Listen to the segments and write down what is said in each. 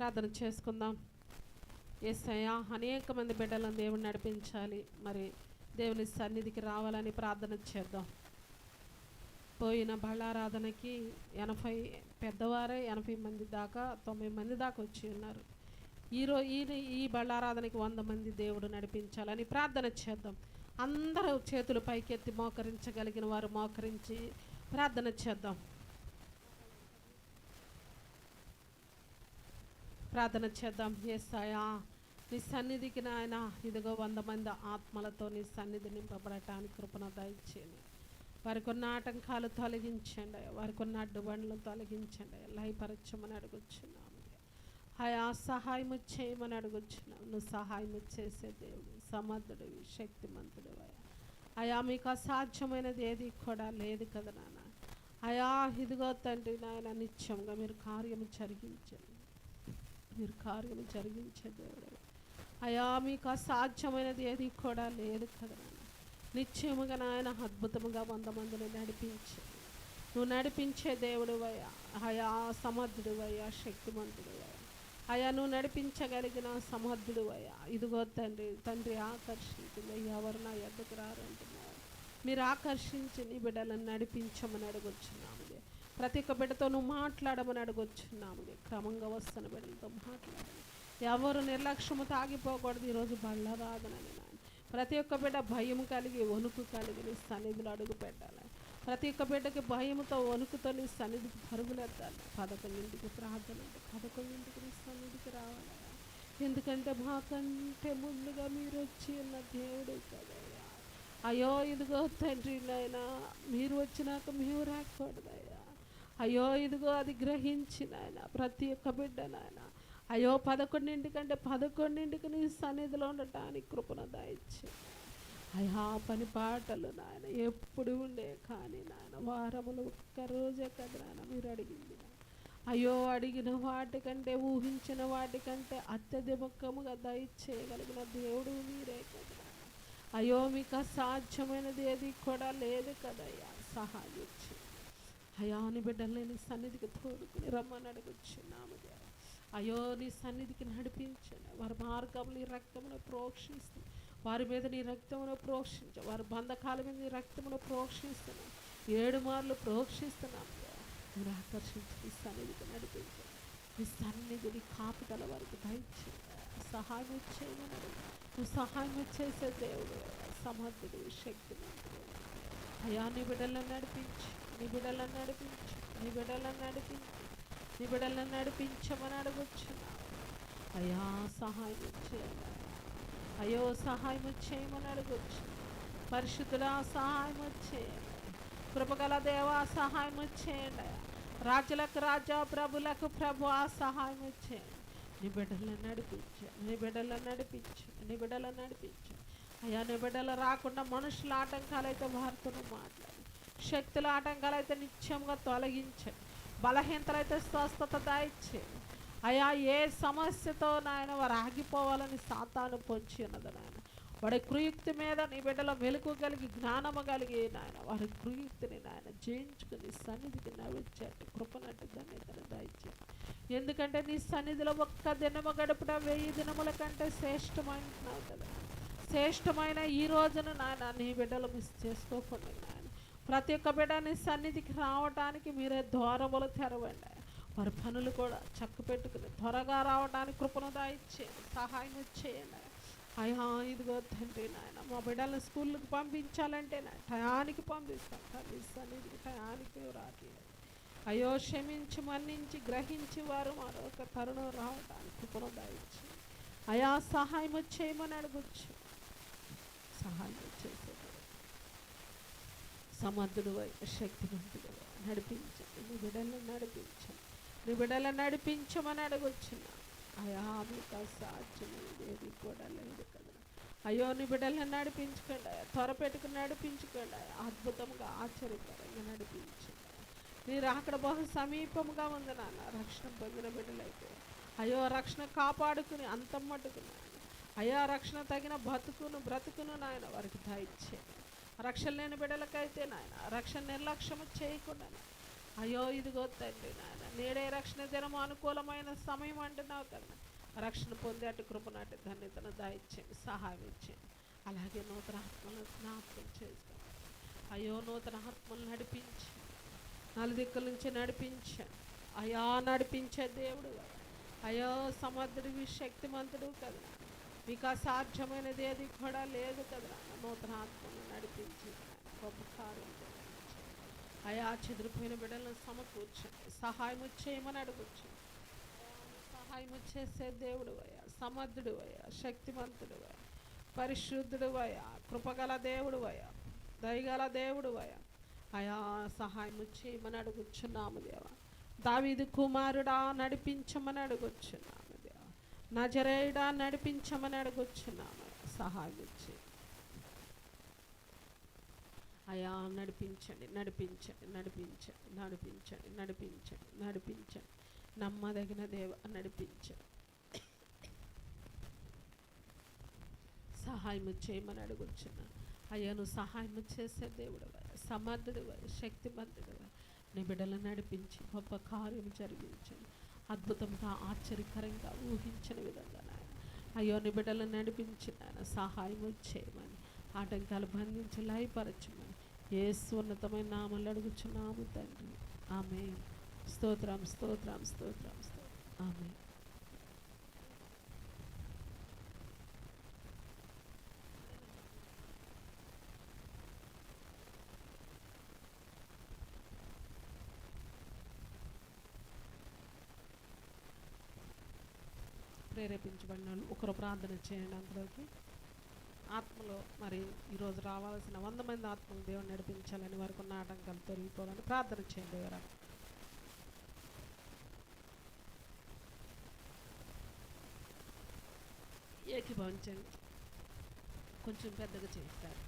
ప్రార్థన చేసుకుందాం. ఎస్ఐయా అనేక మంది బిడ్డలను దేవుని నడిపించాలి. మరి దేవుని సన్నిధికి రావాలని ప్రార్థన చేద్దాం. పోయిన బళ్ళారాధనకి ఎనభై పెద్దవారే ఎనభై మంది దాకా తొంభై మంది దాకా వచ్చి ఉన్నారు. ఈరోజు ఈ ఈ బళ్ళారాధనకి వంద మంది దేవుడు నడిపించాలని ప్రార్థన చేద్దాం. అందరూ చేతులు పైకెత్తి మోకరించగలిగిన వారు మోకరించి ప్రార్థన చేద్దాం. ప్రార్థన చేద్దాం. ఏసాయా నీ సన్నిధికి నాయన ఇదిగో వంద మంది ఆత్మలతో నీ సన్నిధి నింపబడటానికి కృపణ దయచేయండి. వారికి ఉన్న ఆటంకాలు తొలగించండి వారికి ఉన్న అడ్డుబండ్లు తొలగించండి లయపరచమని అడుగుచున్నాము ఆయా సహాయము చేయమని అడుగుచున్నాం నువ్వు సహాయము చేసే దేవుడు సమర్థుడివి శక్తిమంతుడు అయా మీకు అసాధ్యమైనది ఏది కూడా లేదు కదా నాన్న అయా ఇదిగో తండ్రి నాయన నిత్యంగా మీరు కార్యము జరిగించండి. మీరు కార్యము జరిగించే దేవుడు. అయా మీకు అసాధ్యమైనది ఏది కూడా లేదు కదా నిశ్చయముగా నాయన అద్భుతముగా వంద మందిని నడిపించే నువ్వు నడిపించే దేవుడు అయ్యా. అయా సమర్థుడు అయ్యా శక్తిమంతుడు అయ్యా. అయా నువ్వు నడిపించగలిగిన సమర్థుడు అయ్యా. ఇదిగో తండ్రి తండ్రి ఆకర్షించింది ఎవరు నా ఎద్దకు రారంటున్నారు. మీరు ఆకర్షించి నీ బిడ్డలను నడిపించమని అడుగుతున్నాము ప్రతి ఒక్క బిడ్డతో నువ్వు మాట్లాడమని అడగొచ్చున్నాము. క్రమంగా వస్తున్న బిడ్డలతో మాట్లాడాలి ఎవరు నిర్లక్ష్యము తాగిపోకూడదు. ఈరోజు బళ్ళరాదనని నాయన. ప్రతి ఒక్క బిడ్డ భయం కలిగి వణుకు కలిగి నీ సన్నిధిలో అడుగు పెట్టాలి. ప్రతి ఒక్క బిడ్డకి భయముతో వణుకుతో నీ సన్నిధికి పరుగులెత్తాలి. పదకొండింటికి ప్రార్థన అంటే పదకొండింటికి నీ సన్నిధికి రావాలి. ఎందుకంటే మాకంటే ముందుగా మీరు వచ్చి ఉన్న దేవుడు కదయ్యా అయ్యో ఇదిగో తండ్రి నాయన మీరు వచ్చినాక మేము రాకూడదయ్యా. అయ్యో ఇదిగో అది గ్రహించి నాయన ప్రతి ఒక్క బిడ్డ నాయన. అయ్యో పదకొండింటికంటే పదకొండింటికి నీ సన్నిధిలో ఉండటానికి కృపణ దాయిచ్చి అయ్యా పని పాటలు నాయన ఎప్పుడు ఉండే కానీ నాయన వారములు ఒక్క రోజే కదా నాయన మీరు అడిగింది. అయ్యో అడిగిన వాటికంటే ఊహించిన వాటికంటే అత్యధిముఖముగా దయచేయగలిగిన దేవుడు మీరే కదా. అయ్యో మీకు అసాధ్యమైనది ఏది కూడా లేదు కదయ్యా సహాయం అయ్యా నీ బిడ్డల్ని నీ సన్నిధికి తోడుకుని రమ్మని అడుగుచున్నాము అయ్యో నీ సన్నిధికి నడిపించండి. వారి మార్గంలో నీ రక్తమును ప్రోక్షిస్తూ వారి మీద నీ రక్తమును ప్రోక్షించ. వారి బంధకాల మీద నీ రక్తమును ప్రోక్షిస్తున్నాం. ఏడు మార్లు ప్రోక్షిస్తున్నాం దేవా. మీరు ఆకర్షించి నీ సన్నిధికి నడిపించండి. నీ సన్నిధిని కాపుదల వారికి దయచేయండి. సహాయం చేయమని నువ్వు సహాయం చేసే దేవుడు సమర్థుడు శక్తిమంతుడు. అయ్యా నీ బిడ్డలను నడిపించు. నీ బిడ్డలను నడిపించు. నీ బిడ్డలను నడిపించు. నీ బిడ్డలను నడిపించమని అడగొచ్చు అయ్యా సహాయం చేయాలి అయ్యో సహాయం చేయమని అడగొచ్చు పరిశుద్ధుల సహాయం వచ్చేయండి కృపగల దేవా సహాయం చేయండి. రాజులకు రాజా ప్రభులకు ప్రభు ఆ సహాయం చేయండి నీ బిడ్డలను నడిపించు. నీ బిడ్డలను నడిపించు. నీ బిడ్డలను నడిపించు. అయ్యా నీ బిడ్డలు రాకుండా మనుషుల ఆటంకాలైతే వారితో మాట్లాడు శక్తుల ఆటంకాలైతే నిత్యంగా తొలగించండి బలహీనతలైతే స్వస్థత దాయిచ్చేది అయ్యా ఏ సమస్యతో నాయన వారు ఆగిపోవాలని సాతాను పొంచి ఉన్నది నాయన. వాడి కుయుక్తి మీద నీ బిడ్డలో వెలుగు కలిగి జ్ఞానము కలిగి నాయన వారి కుయుక్తిని నాయన జయించుకుని సన్నిధికి నవ్వించాడు కృపనట్టు ధన్యతను దయచేయండి ఎందుకంటే నీ సన్నిధిలో ఒక్క దినము గడుపుట వెయ్యి దినముల కంటే శ్రేష్టమైన కదా శ్రేష్టమైన ఈ రోజున నాయన నీ బిడ్డలు మిస్ చేసుకోకుండా ప్రతి ఒక్క బిడ్డ నీ సన్నిధికి రావడానికి మీరే ద్వారములు తెరవండి. వారి పనులు కూడా చక్క పెట్టుకుని త్వరగా రావడానికి కృపను దాయిచ్చేయండి సహాయం చేయండి. అయ్యా ఇదిగో తండ్రి నాయన మా బిడ్డలను స్కూల్కి పంపించాలంటే నా టయానికి పంపిస్తాం తల్లి సన్నిధికి టయానికి రాట్లేదు అయ్యో క్షమించి మన్నించి గ్రహించి వారు మరొక తరుణం రావడానికి కృపను దాయిచ్చి అయా సహాయం చేయమని అడగొచ్చు. సహాయం చేసి సమర్థుడు శక్తివంతుడు నడిపించండి నీ బిడ్డలను నడిపించండి. నీ బిడ్డలను నడిపించమని అడగొచ్చున్నా అయా మీకు అసాధ్యమైనది ఏది కూడా లేదు కదా అయ్యో నీ బిడ్డలను నడిపించుకోండి అయ్యా. త్వర పెట్టుకుని నడిపించుకోండి అద్భుతంగా ఆశ్చర్యకరంగా నడిపించండి మీరు అక్కడ బహు సమీపంగా ఉంది నాన్న. రక్షణ పొందిన బిడ్డలైతే అయ్యో రక్షణ కాపాడుకుని అంతం మట్టుకున్నాను అయ్యా రక్షణ తగిన బతుకును బ్రతుకును నాయన వారికి దయచేయండి. రక్షణ లేని బిడ్డలకైతే నాయన రక్షణ నిర్లక్ష్యము చేయకుండా అయ్యో ఇదిగో తండ్రి నాయన నేడే రక్షణ దినము అనుకూలమైన సమయం అంటున్నావు కదా రక్షణ పొందే అటు కృపనాటి ధన్యతను దాయిచ్చేయండి సహాయం ఇచ్చేయండి. అలాగే నూతన ఆత్మలను జ్ఞాపకం చేసుకోండి. అయ్యో నూతన ఆత్మలు నడిపించి. నలుదిక్కుల నుంచి నడిపించాను అయా నడిపించే దేవుడు అయో సమర్థుడివి శక్తిమంతుడు కదా. మీకు అసాధ్యమైనది ఏది కూడా లేదు కదా. నాన్న. నూతన ఆత్మను నడిపించి గొప్ప కార్యం అయా చెదిరిపోయిన బిడ్డలను సమకూర్చండి. సహాయం చేయమని అడుగుచ్చు సహాయం చేసే దేవుడు అయ్యా సమర్థుడు అయ్యా శక్తిమంతుడు అయ్యా పరిశుద్ధుడు అయ్యా కృపగల దేవుడు అయ్యా దయగల దేవుడు అయ్యా. అయా సహాయం చేయమని అడుగుచున్నాము దేవా. దావీదు కుమారుడా నడిపించమని అడుగుచున్నాము దేవా. నజరేయుడా నడిపించమని అడుగుచున్నాము. సహాయం చేయి అయా నడిపించండి నడిపించండి నడిపించండి నడిపించండి నడిపించండి నడిపించండి. నమ్మదగిన దేవ నడిపించండి. సహాయం చేయమని అడుగుచున్నాను అయ్యా నువ్వు సహాయం చేసే దేవుడు సమర్థుడు శక్తివంతుడు నీ బిడ్డలు నడిపించి గొప్ప కార్యం జరిగించండి. అద్భుతంగా ఆశ్చర్యకరంగా ఊహించిన విధంగా నాయన. అయ్యో నీ బిడ్డలను నడిపించి నాయన సహాయం చేయమని ఆటంకాలు బంధించి లయపరచమని ఏసు ఉన్నతమైన నామలు అడుగుచున్నాము తండ్రి. ఆమె స్తోత్రం స్తోత్రం స్తోత్రం స్తోత్రం. ఆమె ప్రేరేపించబడిన వాళ్ళు ఒకరు ప్రార్థన చేయండి అందులోకి ఆత్మలు మరి ఈరోజు రావాల్సిన వంద మంది ఆత్మలు దేవుడు నడిపించాలని వారికి ఉన్న ఆటంకాలు తొలగిపోవాలని ప్రార్థన చేయండి ఎవరా ఏకీభవించండి కొంచెం పెద్దగా చేస్తారు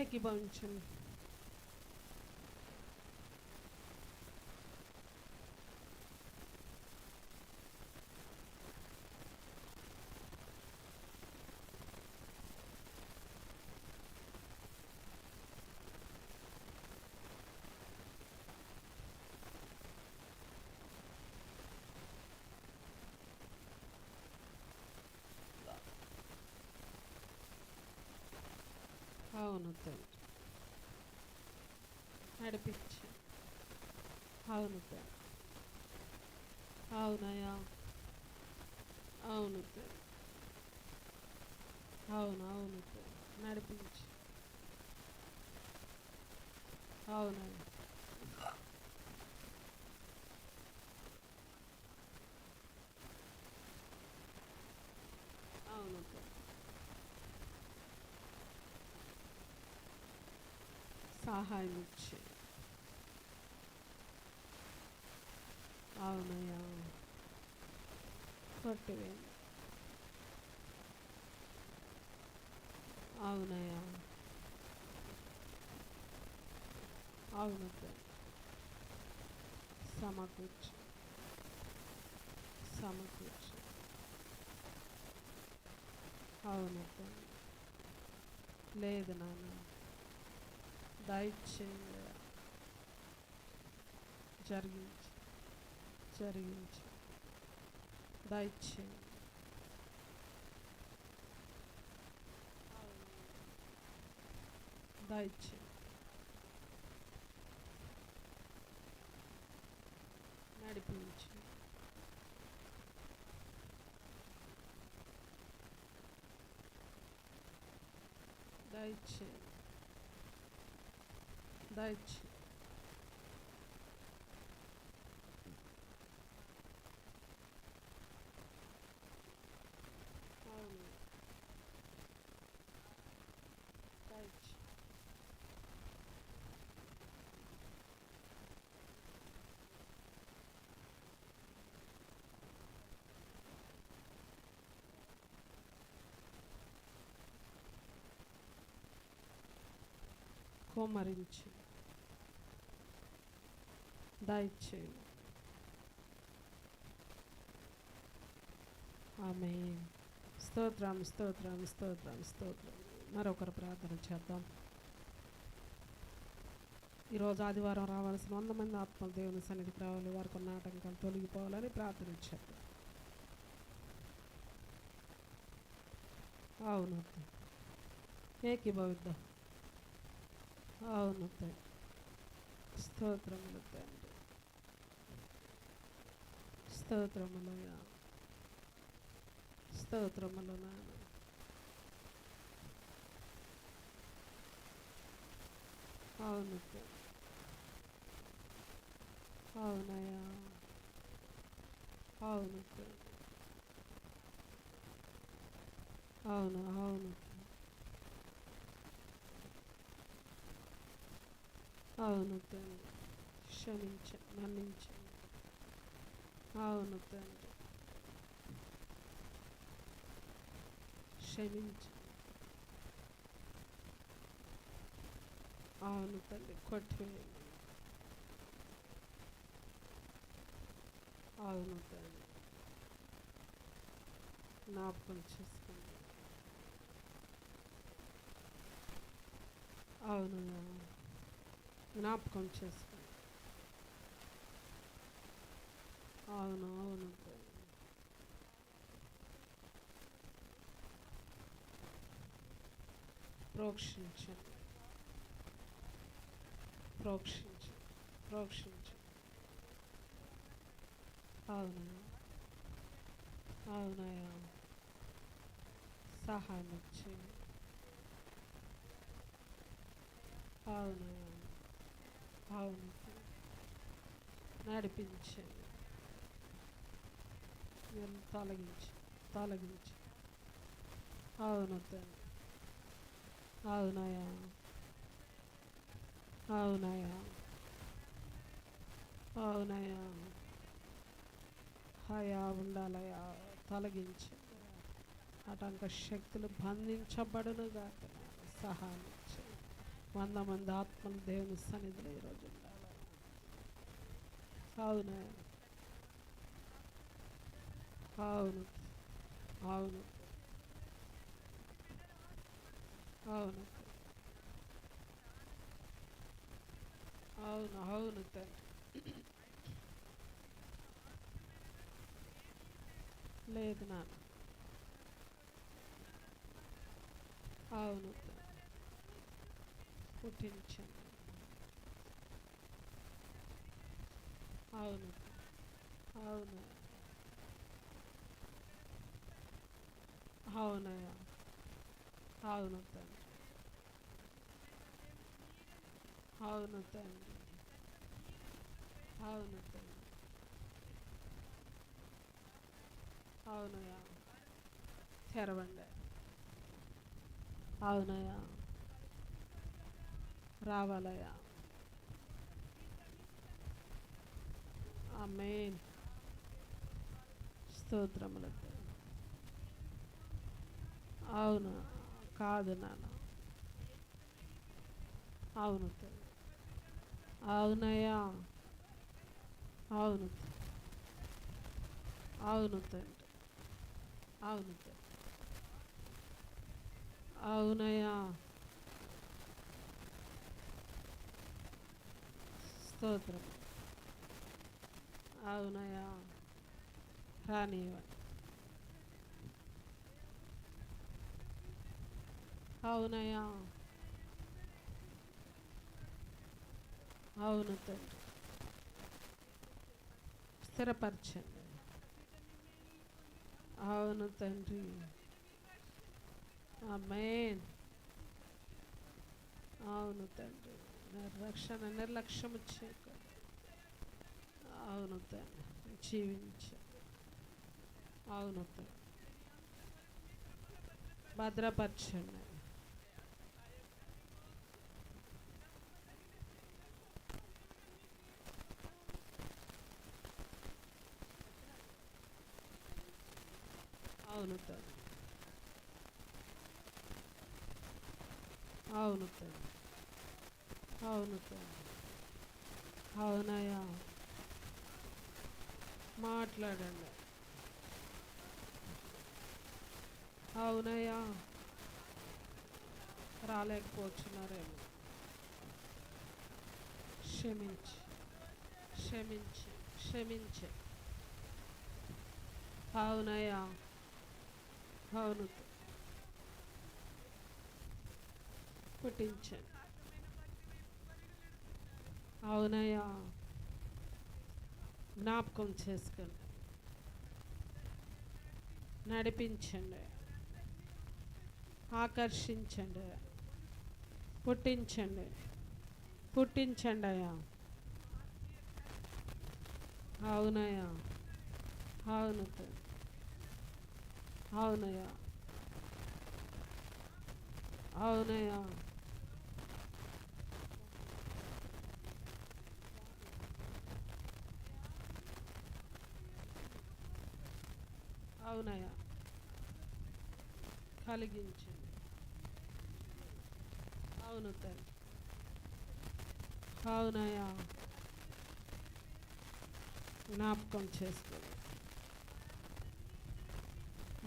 ఏకీభవించండి అవును తండ్రి నడిపించి. అవును అవునయ్యా. అవును అవును అవును నడిపించి. అవునయ్యా అవును తండ్రి సహాయం ఇచ్చి అవునయ్యా కొట్టివేయండి అవునయ్యా అవును తండ్రి. సమకూర్చు సమకూర్చు అవును తండ్రి. లేదు నాన్న దయచేయండి జరిగించి జరిగించి దయచేయండి దయచేయండి నడిపించి దయచేయండి verdade. Como a gente... కుమ్మరించి ఆమె స్తోత్రం స్తోత్రం స్తోత్రం స్తోత్రం మరొకరు ప్రార్థన చేద్దాం. ఈరోజు ఆదివారం రావాల్సిన వంద మంది ఆత్మలు దేవుని సన్నిధికి రావాలి. వారికి ఉన్న ఆటంకాలు తొలగిపోవాలని ప్రార్థన చేద్దాం. అవును ఏకీభవిద్దాం. అవును తండ్రి స్తోత్రములు తండ్రి స్తోత్రములయ్యా స్తోత్రములు నాన్న అవును తండ్రి. అవునయ్యా అవును తండ్రి. అవును అవును అవును తండ్రి క్షమించండి మన్నించండి అవును తండ్రి క్షమించండి అవును తండ్రి కొట్టివేయండి అవును తండ్రి జ్ఞాపకం చేసుకోండి అవును జ్ఞాపకం చేసుకోండి అవును అవును తండ్రి. ప్రోక్షించండి ప్రోక్షించండి ప్రోక్షించండి అవునయ్యా అవునయ్యా సహాయం చేయండి అవునయ్యా అవును నడిపించండి మీరు తొలగించి తొలగించి. అవును తండ్రి అవునాయా అవునాయా అవునాయా హయా ఉండాలయా తొలగించి. అటంక శక్తులు బంధించబడునుగా సహాయం వంద మంది ఆత్మలు దేవుని సన్నిధిలో ఈరోజు ఉండాలి అవునాయా అవును. అవును. అవును. అవును అవును తండ్రి లేదు నాన్న. అవును పుట్టించండి అవును అవును. అవునయ్యా అవును తండ్రి అవును తండ్రి అవును తండ్రి అవునయ్యా తెరవండి అవునయ్యా రావాలయ్యా ఆ మెయిన్ తండ్రి. అవును. కాదు నాన్న. అవును అవునయ్యా. అవును అవును తండ్రి అవును తండ్రి అవునయ్యా. స్తోత్రం. అవునయ్యా. రానివ్వండి. అవునయ్యా. అవును తండ్రి. స్థిరపరచండి. అవును తండ్రి. ఆమేన్. అవును తండ్రి. నిర్లక్ష్యం నిర్లక్ష్యం చేయకండి అవును తండ్రి. జీవించండి అవును తండ్రి. భద్రపరచండి. అవును అవును తండ్రి అవును తండ్రి అవునయ్యా. మాట్లాడండి. అవునయ్యా. రాలేకపోతున్నారేమో. క్షమించి. క్షమించి. క్షమించి. అవునయ్యా. అవును. పుట్టించండి అవునయ్యా. జ్ఞాపకం చేసుకోండి. నడిపించండి. ఆకర్షించండి. పుట్టించండి. పుట్టించండి అయ్యా. అవునయ్యా. అవును. అవునయ్యా. అవునయ్యా. అవునయ్యా. కలిగించండి. అవును తల్లి. అవునయ్యా. జ్ఞాపకం చేసుకో.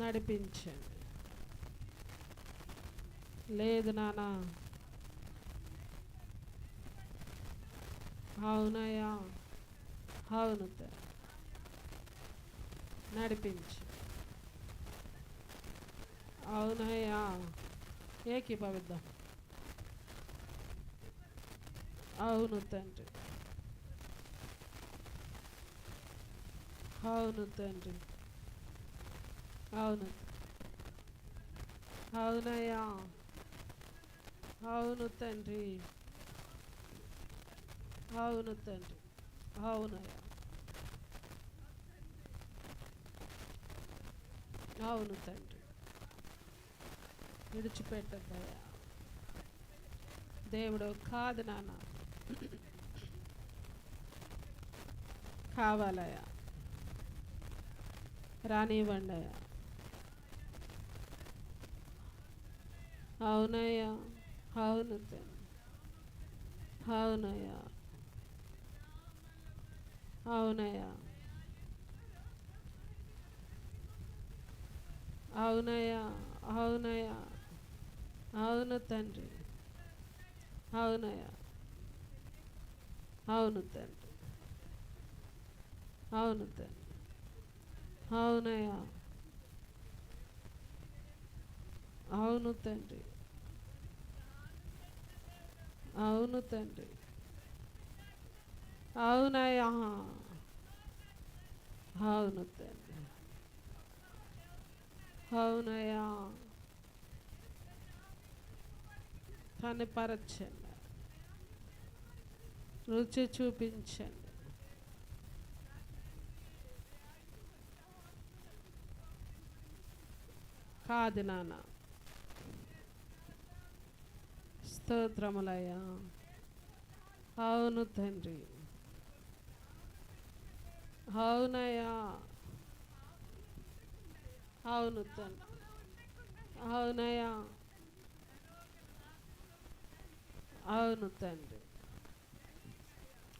నడిపించండి. లేదు నాన్న అవునయ్యా. అవును నడిపించు. అవునయ్యా. ఏకీభవిద్దాం అవును తండ్రి. అవును తండ్రి. అవును. అవునయ్యా. అవును తండ్రి. అవును తండ్రి. అవునయ్యా. అవును తండ్రి. విడిచిపెట్టద్దయ్యా. దేవుడు కాదు నాన్న. కావాలయ్యా. రానివ్వండి అయ్యా అవునయ్యా. అవును అవునయ్యా. అవునయ్యా. అవునయ్యా. అవునయ్యా. అవును తండ్రి. అవునయ్యా. అవును తండ్రి. అవును తండ్రి. అవునయ్యా. అవును తండ్రి. అవును తండ్రి. అవునయ్యా. అవును తండ్రి. అవునయ్యా. కనపరచండి రుచి చూపించండి. కాదు నాన్న. స్తోత్రములయ్యా. అవును తండ్రి. అవునయ్యా. అవును తండ్రి అవునయ్యా. అవును తండ్రి.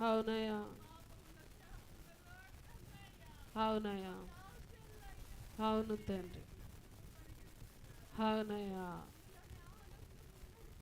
అవునయ్యా. అవునయ్యా. అవును తండ్రి. అవునయ్యా.